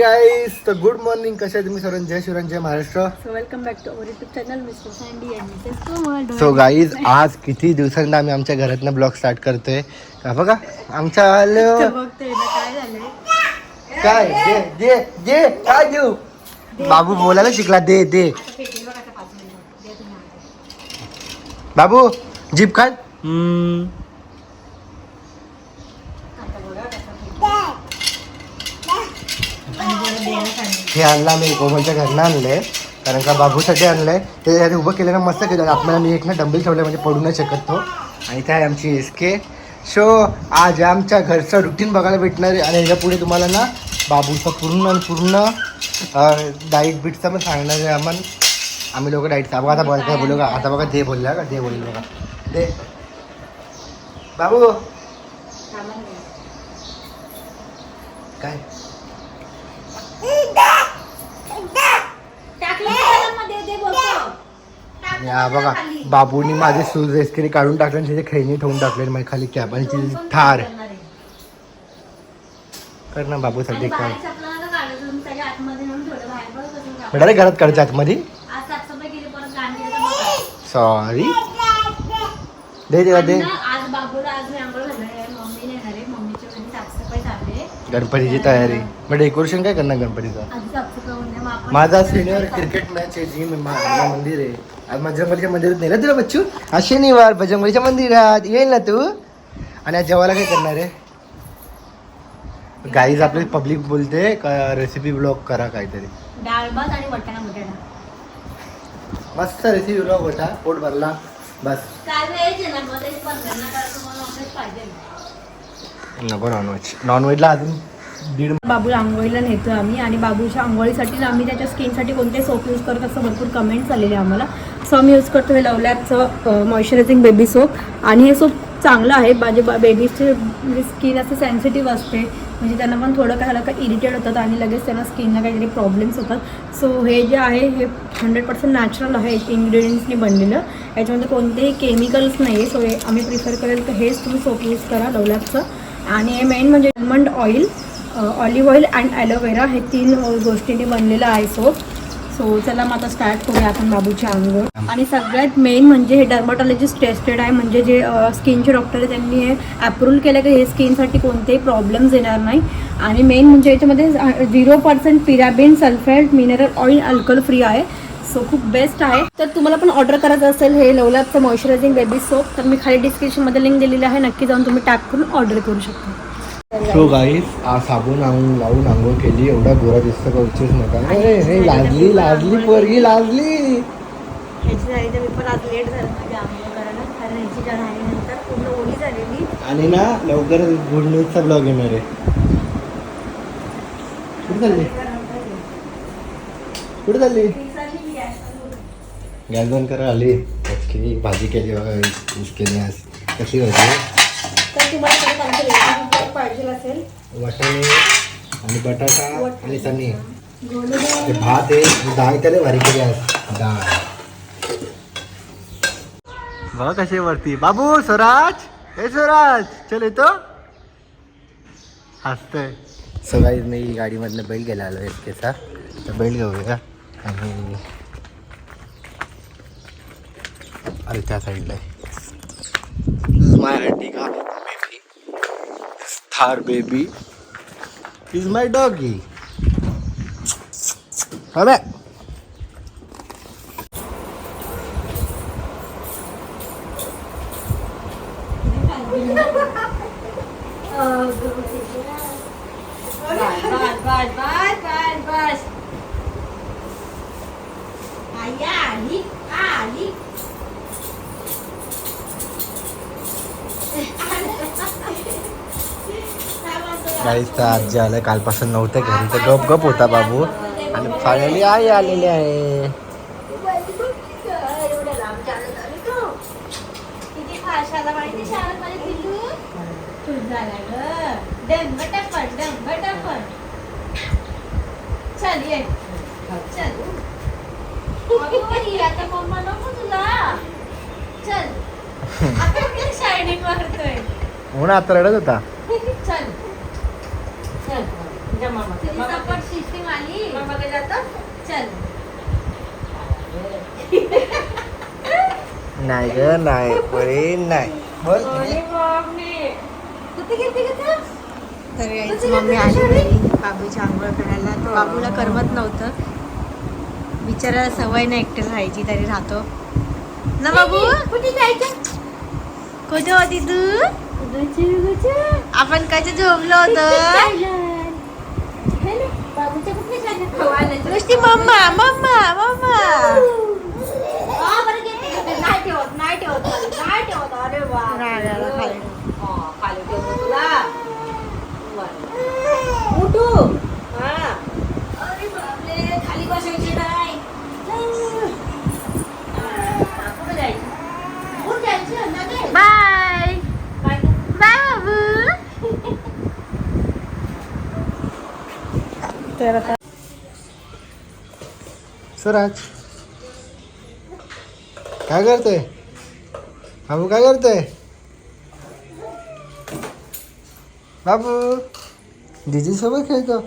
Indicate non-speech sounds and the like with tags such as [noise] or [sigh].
गाईस तर good morning कसे तुम्ही सर्वांना जय शिवरान जय Maharashtra. So welcome back to our YouTube channel mister Sandy and missus Komal so guys आज किती दिवसांना आम्ही आमच्या घरातनं ब्लॉग स्टार्ट करतोय. का बघा आमच्या आलं. बघते ना काय झालंय? काय? दे दे दे काय देऊ? बाबू बोलायला शिकला दे दे. बाबू जीप काय हे आणलं आम्ही कोमलच्या घरनं आणलंय. कारण का बाबूसाठी आणलंय. ते याने उभं केलं ना मस्त केलं. आतमध्ये मी एक ना डंबेल ठेवलं म्हणजे पडू नाही शकत तो. आणि आहे आमची एस के शो आज आमच्या घरचं रुटीन बघायला भेटणार आहे. आणि ह्याच्या पुढे तुम्हाला ना बाबूचं पूर्ण आणि पूर्ण डाईट बीटचं पण सांगणार आहे आम्हाला. आम्ही लोक डाईटचा बघा आता बघा काय बोलू का? आता बघा दे बोलला का? दे बोललो बघा. दे. बाबू. काय? हा बघा बाबूनी माझे शूज एसकेने काढून टाकले आणि त्याचे खेळणी ठेवून टाकले माझी खाली कॅब आणि तिची थार. कर ना बाबूसाठी काय म्हणाले घरात काढायच्या आतमध्ये. सॉरी दे देवा दे. गणपतीची तयारी. मग डेकोरेशन काय करणार गणपतीचं? मग माझा सिनियर क्रिकेट मॅच आहे जी मंदिर आहे. आज बजरंगबलीच्या मंदिरात नेलं तुला बच्चू? आज शनिवार बजरंगबलीच्या मंदिरात. येईल ना तू? आणि आज जेवायला काय करणार आहे? गाईज आपली पब्लिक बोलते रेसिपी ब्लॉग करा काहीतरी. डाळ भात आणि वटाणा बटाणा. मस्त रेसिपी ब्लॉग होता. पोट भरला. बस. नको नॉनव्हेज नॉनव्हेजला अजून दीड बाबूला आंघोळीला नेतो आम्ही आणि बाबूच्या आंघोळीसाठी आम्ही त्याच्या स्किनसाठी कोणते सोप यूज करत असं भरपूर कमेंट्स आलेले आम्हाला. सो आम्ही यूज करतो हे लवलॅबचं मॉइश्चरायझिंग बेबी सोप आणि हे सोप चांगलं आहे. माझे बेबीचे स्किन असं सेन्सिटिव्ह असते. म्हणजे त्यांना पण थोडं काय झालं का होतात आणि लगेच त्यांना स्किनला काहीतरी प्रॉब्लेम्स होतात. सो हे जे आहे हे हंड्रेड पर्सेंट नॅचरल आहे. इन्ग्रेडियंट्सनी बनलेलं. याच्यामध्ये कोणतेही केमिकल्स नाही आहे सो हे आम्ही प्रिफर करेल तर हेच तुम्ही सोप यूज करा लवलॅबचं आणि हे मेन म्हणजे almond oil olive oil and aloe vera हे तीन गोष्टींनी बनलेलं आहे सोप सो चला मग आता स्टार्ट करूया आपण बाबूच्या आंघोळ आणि सगळ्यात मेन म्हणजे हे डर्माटॉलॉजिस्ट टेस्टेड आहे म्हणजे जे स्किनचे डॉक्टर आहे त्यांनी हे अप्रूव्ह केलं की हे स्किनसाठी कोणतेही प्रॉब्लेम्स येणार नाही. आणि मेन म्हणजे याच्यामध्ये zero percent paraben sulphate mineral oil alcohol free आहे. सो खूप बेस्ट आहे. तर तुम्हाला पण ऑर्डर करायचं असेल हे लवलॅबचं मॉइश्चरायझिंग बेबी सोप तर मी खाली डिस्क्रिप्शनमध्ये लिंक दिलेली आहे. नक्की जाऊन तुम्ही टॅप करून ऑर्डर करू शकता. सो गाईज आज साबण आणून लावून आंघोळ केली. एवढा गोरा दिसतं का? उचलूच नका. अरे हे लाजली लाजली पोरगी लाजली. आणि ना लवकरच गुड न्यूजचा ब्लॉग येणार आहे. कुठे चालली? कुठे चालली? गॅस बंद करा आली. ओके भाजी केली बघा केली आज. कशी होती? तर तुम्हाला परत आमची रेसिपी जर पाहिजे असेल. वाटाणे आणि बटाटा आणि चणे. ते भात आहे डाळ त्याला भारी केली आज. डाळ. बघा कशी वरती. बाबू स्वराज. हे स्वराज. चल येतो. हसतोय. सगळी मी गाडीमधनं बैल गेला आलो एक केसा तर बैल घेऊया. आणि अरे त्या साईडला बेबी थार बेबी इज माय डॉगी आया आली आली. गाईच तर आजी आलं कालपासून नव्हतं घरी. तर गप गप होता बाबू. आणि फायनली आई आलेली आहे. चल. [laughs] म्हणून आता रडत होता. चल. सपोर्ट सिस्टीम आली. चल. नाही ग नाही. परे नाही. बोल. तर यायची मम्मी आली घरी बाबूची आंघोळ करायला. तर बाबूला करमत नव्हतं. बिचाराला सवय नाही एकटे राहायची तरी राहतो. ना बाबू? कुठे जायचं? कुठे होती तू आपण कसे झोपलो होतो? [laughs] नुसती मम्मा मम्मा मम्मा रागाला खाली. बाय बाय बाबू तर आता स्वराज. काय करतोय? बाबू काय करतोय? बाबू दीदी सोबत खेळतो.